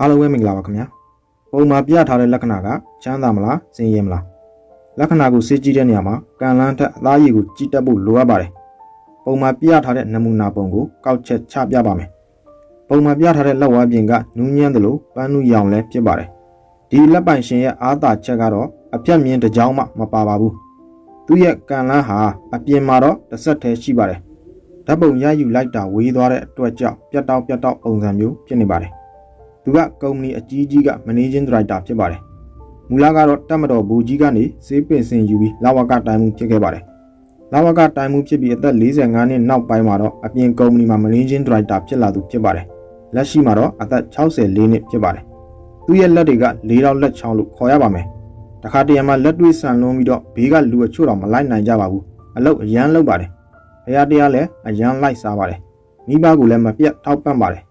အားလုံးပဲမင်္ဂလာပါခင်ဗျာပုံမှာပြထားတဲ့လက္ခဏာကချမ်းသာမလားစင်ရဲမလားလက္ခဏာကိုစစ်ကြည့်တဲ့နေရာမှာကံလန်းထက်အသားရည်ကိုကြည့်တတ်ဖို့လိုအပ်ပါတယ်ပုံမှာပြထားတဲ့နမူနာပုံကိုကောက်ချက်ချပြပါမယ်ပုံမှာပြထားတဲ့လက်ဝါးပြင်ကနူးညံ့သလိုပန်းနုရောင်လည်းဖြစ်ပါတယ်ဒီလက်ပိုင်ရှင်ရဲ့အားသာချက်ကတော့အပြတ်မြင်တစ်ကြောင်းမှမပါပါဘူးသူ့ရဲ့ကံလန်းဟာအပြင်မှာတော့တစ်ဆက်တည်းရှိပါတယ်ဓာတ်ပုံရယူလိုက်တာဝေးသွားတဲ့အတွက်ကြောင့်ပြတ်တောက်ပြတ်တောက်ပုံစံမျိုးဖြစ်နေပါတယ် သူကကုမ္ပဏီအကြီးကြီးကမန်နေဂျင်းဒါရိုက်တာဖြစ်ပါတယ်။မူလကတော့တက်မတော်ဘူကြီးကနေစေးပင်စင်ယူပြီးလာဝကတိုင်မှုဖြစ်ခဲ့ပါတယ်။လာဝကတိုင်မှုဖြစ်ပြီးအသက်45နှစ်နောက်ပိုင်းမှာတော့အပြင်ကုမ္ပဏီမှာမန်နေဂျင်းဒါရိုက်တာဖြစ်လာသူဖြစ်ပါတယ်။လက်ရှိမှာတော့အသက်64နှစ်ဖြစ်ပါတယ်။သူ့ရဲ့လက်တွေက၄တောက်လက်ချောင်းလို့ခေါ်ရပါမယ်။တခါတရံမှာလက်တွေဆန်လွန်းပြီးတော့ဘေးကလူအချို့တော့မလိုက်နိုင်ကြပါဘူး။အလုတ်အရန်လုပ်ပါတယ်။ဖရာတရားလည်းအရန်လိုက်စားပါတယ်။မိဘကလည်းမပြတ်ထောက်ပံ့ပါတယ်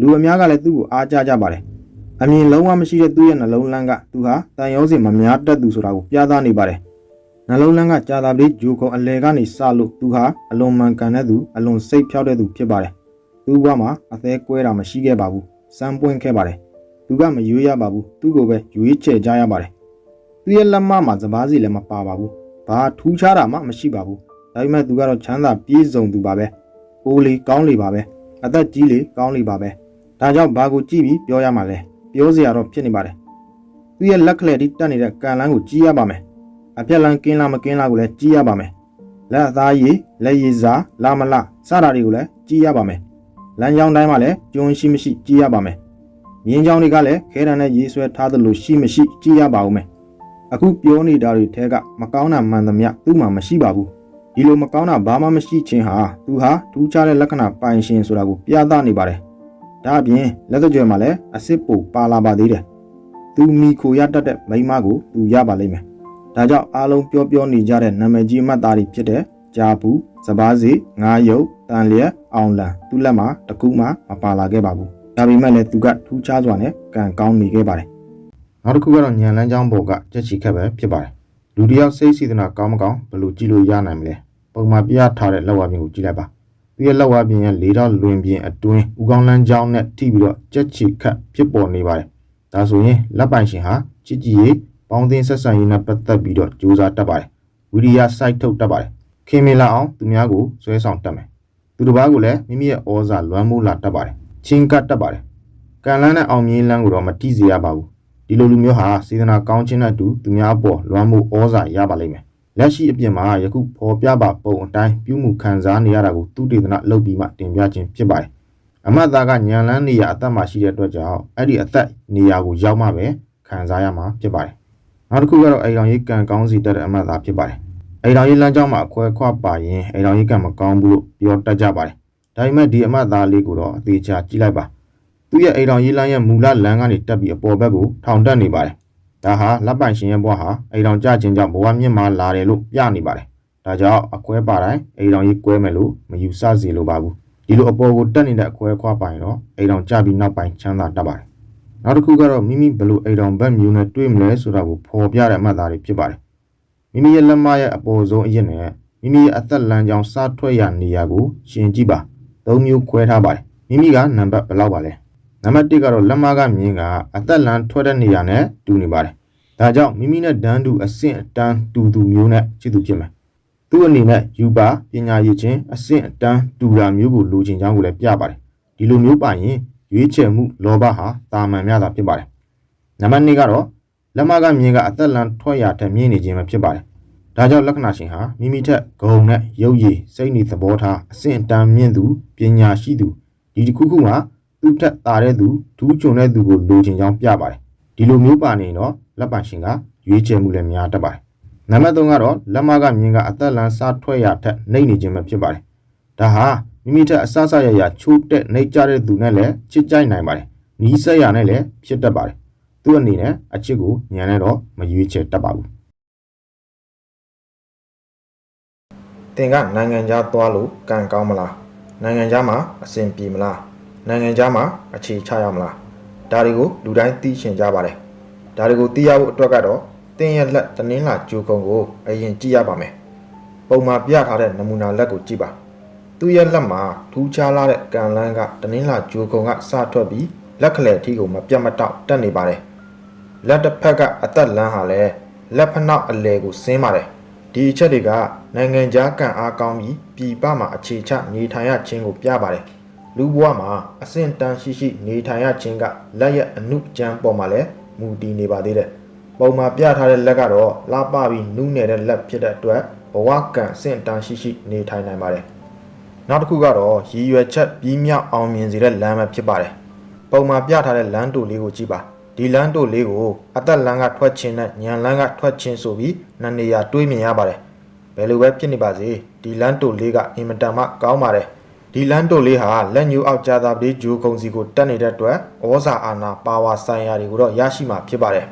လူအများကလည်းသူ့ကိုအားကြကြပါတယ်။အမြင်လုံးဝမရှိတဲ့သူ့ရဲ့နှလုံးလန်းကသူဟာတန်ရောစင်မများတတ်သူဆိုတာကိုပြသနေပါတယ်။နှလုံးလန်းကကြာသာပလေးဂျိုခုံအလဲကနေစလို့သူဟာအလွန်မှန်ကန်တဲ့သူအလွန်စိတ်ဖြောက်တဲ့သူဖြစ်ပါတယ်။သူ့ဘဝမှာအသေးကွဲတာမရှိခဲ့ပါဘူး။စမ်းပွင့်ခဲ့ပါတယ်။သူကမရွေးရပါဘူး။သူ့ကိုပဲရွေးချယ်ကြရပါတယ်။သူ့ရဲ့လက်မမှာစပားစီလည်းမပါပါဘူး။ဘာထူးခြားတာမှမရှိပါဘူး။ဒါပေမဲ့သူကတော့ချမ်းသာပြည့်စုံသူပါပဲ။အိုးလေးကောင်းလေပါပဲ။အသက်ကြီးလေကောင်းလေပါပဲ။ ဒါကြောင့်ဘာကိုကြည့်ပြီးပြောရမှာလဲပြောစရာတော့ဖြစ်နေပါတယ်သူရဲ့လက်ကလေးတိတက်နေတဲ့ကန်လန်းကိုကြည့်ရပါမယ်အပြက်လန်းကင်းလားမကင်းလားကိုလည်းကြည့်ရပါမယ်လက်အသားရည်လက်ရည်စားလာမလားစတာတွေကိုလည်းကြည့်ရပါမယ်လမ်းကြောင်းတိုင်းမှာလည်းကျွန်းရှိမရှိကြည့်ရပါမယ်မြင်းကြောင်းတွေကလည်းခဲတံနဲ့ရေးဆွဲထားသလိုရှိမရှိကြည့်ရပါဦးမယ်အခုပြောနေတာတွေထဲကမကောင်းတာမှန်သမျှသူ့မှာမရှိပါဘူးဒီလိုမကောင်းတာဘာမှမရှိခြင်းဟာသူဟာထူးခြားတဲ့လက္ခဏာပိုင်ရှင်ဆိုတာကိုပြသနေပါတယ် ဒါအပြင်လက်သကြွယ်မှာလည်းအစ်စ်ပူပါလာပါသေးတယ်။သူမိခိုရတတ်တဲ့မိန်းမကိုသူရပါလိမ့်မယ်။ဒါကြောင့်အားလုံးပြောပြောနေကြတဲ့နာမည်ကြီးအမှတ်သားတွေဖြစ်တဲ့ဂျာဘူး၊စပားစီ၊ငါးရုပ်၊တန်လျက်၊အောင်လန်သူ့လက်မှာတစ်ခုမှမပါလာခဲ့ပါဘူး။ဒါပေမဲ့လည်းသူကထူးခြားစွာနဲ့ကံကောင်းနေခဲ့ပါတယ်။နောက်တစ်ခုကတော့ညံလန်းချောင်းပေါ်ကကြက်ချီခက်ပဲဖြစ်ပါတယ်။လူတစ်ယောက်စိတ်စေတနာကောင်းမကောင်းဘယ်လိုကြည့်လို့ရနိုင်မလဲ။ပုံမှန်ပြထားတဲ့လက်ဝါးပြင်ကိုကြည့်လိုက်ပါ။ သူရဲ့လက်ဝါးပြင်ရဲ့လေးတော့လွင်ပြင်အတွင်းဦးကောင်းလန်းချောင်းနဲ့ထိပြီးတော့ကြက်ချီခတ်ဖြစ်ပေါ်နေပါတယ်။ဒါဆိုရင်လက်ပိုင်ရှင်ဟာချစ်ကြည်ရေးပေါင်းသင်းဆက်ဆံရေးနဲ့ပတ်သက်ပြီးတော့ကြိုးစားတတ်ပါတယ်။ဝိရိယစိုက်ထုတ်တတ်ပါတယ်။ခင်မင်လာအောင်သူများကိုဆွဲဆောင်တတ်မယ်။သူတစ်ပါးကိုလည်းမိမိရဲ့ဩဇာလွမ်းမိုးလာတတ်ပါတယ်။ချင်းကပ်တတ်ပါတယ်။ကံလန်းနဲ့အောင်မြင်လန်းကိုတော့မတိစေရပါဘူး။ဒီလိုလူမျိုးဟာစေတနာကောင်းခြင်းနဲ့အတူသူများအပေါ်လွမ်းမိုးဩဇာရပါလိမ့်မယ်။ လက်ရှိအပြင်မှာယခုဖော်ပြပါပုံအတိုင်းပြုမှုခံစားနေရတာကိုသူတေသနလုပ်ပြီးမှတင်ပြခြင်းဖြစ်ပါတယ်။အမတ်သားကညံလန်းနေရအသက်မှာရှိတဲ့အတွက်ကြောင့်အဲ့ဒီအသက်နေရာကိုရောက်မှပဲခံစားရမှာဖြစ်ပါတယ်။နောက်တစ်ခုကတော့အိမ်တော်ရေးကံကောင်းစီတက်တဲ့အမတ်သားဖြစ်ပါတယ်။အိမ်တော်ရေးလမ်းကြောင်းမှာအခွဲခွာပါရင်အိမ်တော်ရေးကံမကောင်းဘူးလို့ပြောတတ်ကြပါတယ်။ဒါပေမဲ့ဒီအမတ်သားလေးကိုတော့အသေးချာကြည့်လိုက်ပါ။သူ့ရဲ့အိမ်တော်ရေးလမ်းရဲ့မူလလမ်းကနေတက်ပြီးအပေါ်ဘက်ကိုထောင်တက်နေပါတယ်။ ဒါဟာလက်ပိုင်ရှင်ရဲ့ဘဝဟာအိမ်တော်ကြခြင်းကြောင့်ဘဝမြင့်မာလာတယ်လို့ပြနေပါတယ်။ဒါကြောင့်အကွဲပါတိုင်းအိမ်တော်ကြီးကွဲမယ်လို့မယူဆစေလိုပါဘူး။ဒီလိုအပေါ်ကိုတက်နေတဲ့အကွဲခွာပိုင်တော့အိမ်တော်ကြပြီးနောက်ပိုင်းချမ်းသာတတ်ပါတယ်။နောက်တစ်ခုကတော့မိမိဘယ်လိုအိမ်တော်ဘက်မျိုးနဲ့တွေ့မလဲဆိုတာကိုဖော်ပြတဲ့အမှတ်အသားတွေဖြစ်ပါတယ်။မိမိရဲ့လက်မရဲ့အပေါ်ဆုံးအရက်နဲ့မိမိရဲ့အသက်လမ်းကြောင်းစထွက်ရနေရာကိုရှင်ကြည့်ပါ။သုံးမျိုးခွဲထားပါတယ်။မိမိကနံပါတ်ဘယ်လောက်ပါလဲ။ နံပါတ်1ကတော့လက်မကမြင်ကအသက်လမ်းထွက်တဲ့နေရာနဲ့တူနေပါတယ်။ဒါကြောင့်မိမိနဲ့ဒန်းတူအဆင့်အတန်းတူသူမျိုးနဲ့ချစ်သူဖြစ်မယ်။သူ့အနေနဲ့ယူပါပညာရည်ချင်းအဆင့်အတန်းတူတာမျိုးကိုလိုချင်ကြောင်းကိုလည်းပြပါတယ်။ဒီလိုမျိုးပါရင်ရွေးချယ်မှုလောဘဟာတာမန်များတာဖြစ်ပါတယ်။နံပါတ်2ကတော့လက်မကမြင်ကအသက်လန်ထွက်ရထက်မြင့်နေခြင်းပဲဖြစ်ပါတယ်။ဒါကြောင့်လက္ခဏာရှင်ဟာမိမိထက်ဂုံနဲ့ရုပ်ရည်စိတ်နေသဘောထားအဆင့်အတန်းမြင့်သူပညာရှိသူဒီတစ်ခုခုမှာ သူ့ထက်သာတဲ့သူဒူးချွန်တဲ့သူကိုလိုချင်ကြောင်းပြပါတယ်။ဒီလိုမျိုးပါနေရင်တော့လက်ပိုင်ရှင်ကရွေးချယ်မှုလည်းများတတ်ပါတယ်။နံပါတ်3ကတော့လက်မကမြင်ကအသက်လန်းစားထွက်ရထက်နှိမ့်နေခြင်းပဲဖြစ်ပါတယ်။ဒါဟာမိမိထက်အဆဆရရချိုးတက်နှိမ့်ကြတဲ့သူနဲ့လည်းချစ်ကြိုက်နိုင်ပါတယ်။နီးစက်ရနဲ့လည်းဖြစ်တတ်ပါတယ်။သူ့အနေနဲ့အချစ်ကိုညံနဲ့တော့မရွေးချယ်တတ်ပါဘူး။တင်ကနိုင်ငံခြားသွားလို့ကံကောင်းမလား။နိုင်ငံခြားမှာအဆင်ပြေမလား။ နိုင်ငံခြားမှာအခြေချရမလား။ဒါတွေကိုလူတိုင်းသိချင်ကြပါတယ်။ဒါတွေကိုသိရဖို့အတွက်ကတော့တင်းရဲ့လက်တနင်းလာဂျိုကုံကိုအရင်ကြည့်ရပါမယ်။ပုံမှာပြထားတဲ့နမူနာလက်ကိုကြည့်ပါ။သူ့ရဲ့လက်မှာထူးခြားလာတဲ့ကန်လန်းကတနင်းလာဂျိုကုံကစထွက်ပြီးလက်ခလဲအထီးကိုမပြတ်မတောက်တက်နေပါတယ်လက်တစ်ဖက်ကအသက်လန်းဟာလည်းလက်ဖနောက်အလဲကိုဆင်းပါတယ်ဒီအချက်တွေကနိုင်ငံခြားကံအားကောင်းပြီးပြည်ပမှာအခြေချနေထိုင်ရခြင်းကိုပြပါတယ် လူဘဝမှာအဆင့်တန်းရှိရှိနေထိုင်ရခြင်းကလက်ရဲ့အနုကြမ်းပေါ်မှာလည်းမူတည်နေပါသေးတယ်ပုံမှာပြထားတဲ့လက်ကတော့လာပပြီးနူးနေတဲ့လက်ဖြစ်တဲ့အတွက်ဘဝကံအဆင့်တန်းရှိရှိနေထိုင်နိုင်ပါတယ်နောက်တစ်ခုကတော့ရည်ရွယ်ချက်ပြီးမြောက်အောင်မြင်စေတဲ့လမ်းပဲဖြစ်ပါတယ်ပုံမှာပြထားတဲ့လမ်းတူလေးကိုကြည့်ပါဒီလမ်းတူလေးကိုအသက်လမ်းကထွက်ခြင်းနဲ့ညံလမ်းကထွက်ခြင်းဆိုပြီးနှစ်နေရာတွေးမြင်ရပါတယ်ဘယ်လိုပဲဖြစ်နေပါစေဒီလမ်းတူလေးကအင်မတန်မှကောင်းပါတယ် ဒီလမ်းတူလေးဟာလက်ညှိုးအောက်ကြသာပတိဂျိုးကုံစီကိုတက်နေတဲ့အတွက်ဩဇာအာဏာပါဝါဆိုင်ရာတွေကိုတော့ရရှိမှာဖြစ်ပါတယ်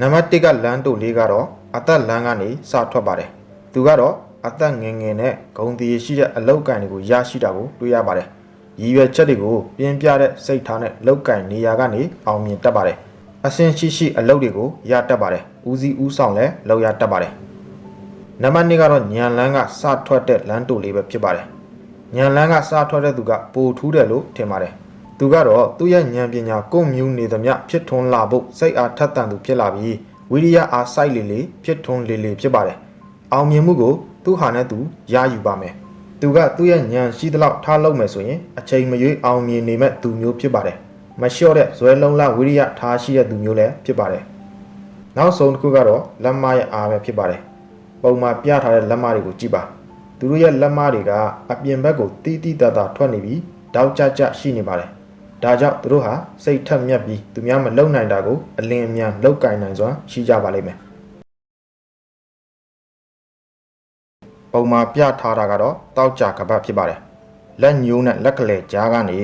နံပါတ်1ကလမ်းတို့လေးကတော့အသက်လမ်းကနေစထွက်ပါတယ်။သူကတော့အသက်ငယ်ငယ်နဲ့ဂုံတည်ရှိတဲ့အလောက်ကန်တွေကိုရရှိတာကိုတွေ့ရပါတယ်။ရည်ရွယ်ချက်တွေကိုပြင်းပြတဲ့စိတ်ထားနဲ့လောက်ကန်နေရာကနေအောင်မြင်တတ်ပါတယ်။အဆင်ရှိရှိအလုပ်တွေကိုရတတ်ပါတယ်။ဦးစီးဦးဆောင်လည်းလုပ်ရတတ်ပါတယ်။နံပါတ်2ကတော့ညံလန်းကစထွက်တဲ့လမ်းတို့လေးပဲဖြစ်ပါတယ်။ ညံလန်းကစထွက်တဲ့သူကပိုထူးတယ်လို့ထင်ပါတယ်။သူကတော့သူ့ရဲ့ဉာဏ်ပညာကိုမြူးနေသမျှဖြစ်ထွန်းလာဖို့စိတ်အားထက်သန်သူဖြစ်လာပြီးဝိရိယအားစိုက်လေလေဖြစ်ထွန်းလေလေဖြစ်ပါတယ်။အောင်မြင်မှုကိုသူ့ဟာနဲ့သူရယူပါမယ်။သူကသူ့ရဲ့ဉာဏ်ရှိသလောက်ထားလုပ်မယ်ဆိုရင်အချိန်မရွေးအောင်မြင်နေမဲ့သူမျိုးဖြစ်ပါတယ်။မလျှော့တဲ့ဇွဲလုံးလားဝိရိယထားရှိတဲ့သူမျိုးလည်းဖြစ်ပါတယ်။နောက်ဆုံးတစ်ခုကတော့လက်မရဲ့အားပဲဖြစ်ပါတယ်။ပုံမှာပြထားတဲ့လက်မတွေကိုကြည့်ပါ။ သူတို့ရဲ့လက်မတွေကအပြင်ဘက်ကိုတီးတီးတတာထွက်နေပြီးတောက်ကြကြရှိနေပါတယ်။ဒါကြောင့်သူတို့ဟာစိတ်ထက်မြက်ပြီးသူများမလုံနိုင်တာကိုအလင်းအမြန်လောက်ကင်နိုင်စွာရှိကြပါလိမ့်မယ်။ပုံမှာပြထားတာကတော့တောက်ကြကပတ်ဖြစ်ပါတယ်။လက်ညိုးနဲ့လက်ကလေးကြားကနေ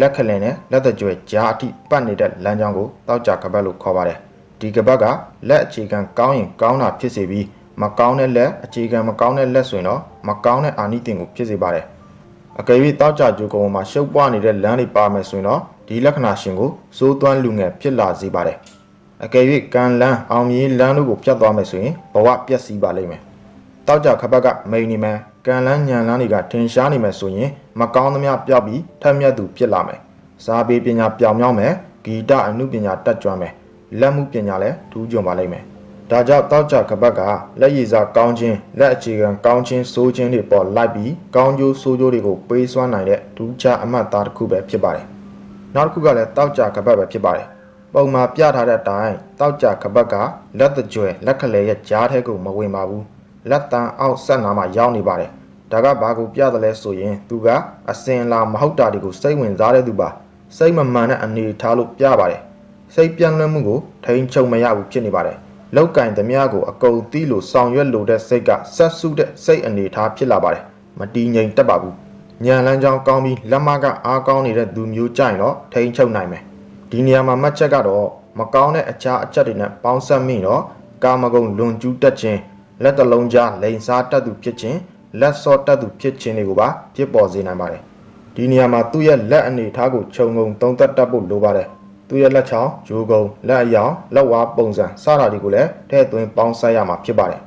လက်ကလေးနဲ့လက်တကြွယ်ကြားအထိပတ်နေတဲ့လမ်းကြောင်းကိုတောက်ကြကပတ်လို့ခေါ်ပါတယ်။ဒီကပတ်ကလက်အခြေခံကောင်းရင်ကောင်းတာဖြစ်စေပြီး မကောင်းတဲ့လက်အခြေခံမကောင်းတဲ့လက်ဆိုရင်တော့မကောင်းတဲ့အာနိသင်ကိုဖြစ်စေပါတယ်။အကယ်၍တောက်ကြကြိုးကုံမှာရှုပ်ပွားနေတဲ့လမ်းတွေပါမယ်ဆိုရင်တော့ဒီလက္ခဏာရှင်ကိုစိုးသွမ်းလူငယ်ဖြစ်လာစေပါတယ်။အကယ်၍ကံလန်းအောင်မြင်လန်းတို့ကိုဖြတ်သွားမယ်ဆိုရင်ဘဝပျက်စီးပါလိမ့်မယ်။တောက်ကြခပတ်ကမိန်နေမယ်ကံလန်းညံလန်းတွေကထင်ရှားနေမယ်ဆိုရင်မကောင်းသမျှပျောက်ပြီးထက်မြက်သူဖြစ်လာမယ်။စာပေပညာပြောင်မြောက်မယ်ဂီတအမှုပညာတက်ကြွမယ်လက်မှုပညာလည်းထူးချွန်ပါလိမ့်မယ်။ ဒါကြောင့်တောက်ကြကပတ်ကလက်ရည်စားကောင်းခြင်းလက်အခြေခံကောင်းခြင်းစိုးခြင်းတွေပေါ်လိုက်ပြီးကောင်းကျိုးဆိုးကျိုးတွေကိုပေးစွမ်းနိုင်တဲ့ဒူးချအမှတ်သားတစ်ခုပဲဖြစ်ပါတယ်။နောက်တစ်ခုကလည်းတောက်ကြကပတ်ပဲဖြစ်ပါတယ်။ပုံမှာပြထားတဲ့အတိုင်းတောက်ကြကပတ်ကလက်တကြွယ်လက်ခလဲရဲ့ကြားထဲကိုမဝင်ပါဘူး။လက်တန်းအောက်ဆက်နာမှာရောက်နေပါတယ်။ဒါကဘာကိုပြတယ်လဲဆိုရင်သူကအစင်လာမဟုတ်တာတွေကိုစိတ်ဝင်စားတဲ့သူပါ။စိတ်မမှန်တဲ့အနေထားလို့ပြပါတယ်။စိတ်ပြန့်လွင့်မှုကိုထိန်ချုပ်မရဘူးဖြစ်နေပါတယ်။ လောက်ကင်သမျှကိုအကုန်သီးလို့ဆောင်ရွက်လို့တဲ့စိတ်ကဆက်စုတဲ့စိတ်အနေထားဖြစ်လာပါတယ်။မတည်ငြိမ်တတ်ပါဘူး။ညံလန်းချောင်းကောင်းပြီးလက်မကအားကောင်းနေတဲ့သူမျိုးကြိုင်တော့ထိန်ချုပ်နိုင်မယ်။ဒီနေရာမှာမှတ်ချက်ကတော့မကောင်းတဲ့အခြားအချက်တွေနဲ့ပေါင်းစပ်မိတော့ကာမဂုဏ်လွန်ကျူးတတ်ခြင်းလက်တလုံးကြားလိန်စားတတ်သူဖြစ်ခြင်းလက်စော့တတ်သူဖြစ်ခြင်းတွေကိုပါဖြစ်ပေါ်စေနိုင်ပါတယ်။ဒီနေရာမှာသူ့ရဲ့လက်အနေထားကိုခြုံငုံသုံးသက်တတ်ဖို့လိုပါတယ်။ သူ့ရဲ့လက်ချောင်း၊ဂျိုးကုံလက်အယောင်လက်ဝါးပုံစံစတာတွေကိုလည်းထည့်သွင်းပေါင်းစပ်ရမှာဖြစ်ပါတယ်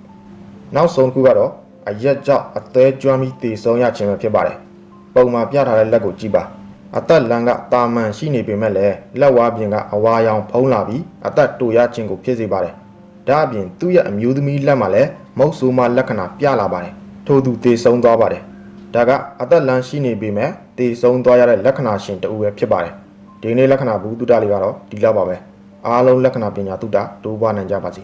။နောက်ဆုံးတစ်ခုကတော့အရက်ကြောင့်အသေးကျွမ်းပြီးတည်ဆုံးရခြင်းပဲဖြစ်ပါတယ်။ပုံမှာပြထားတဲ့လက်ကိုကြည့်ပါ။အသက်လန်ကတာမန်ရှိနေပေမဲ့လည်းလက်ဝါးပြင်ကအဝါရောင်ဖုံးလာပြီးအသက်တူရခြင်းကိုဖြစ်စေပါတယ်။ဒါအပြင်သူ့ရဲ့အမျိုးသမီးလက်မှာလည်းမုတ်ဆိုးမလက္ခဏာပြလာပါတယ်။ထို့သူတည်ဆုံးသွားပါတယ်။ဒါကအသက်လန်းရှိနေပေမဲ့တည်ဆုံးသွားရတဲ့လက္ခဏာရှင်တူပဲဖြစ်ပါတယ် ဒီနေ့လက္ခဏာဘူးတုတ္တလေးကတော့ဒီလောက်ပါပဲအားလုံးလက္ခဏာပညာတုတ္တတိုးပွားနိုင်ကြပါစေ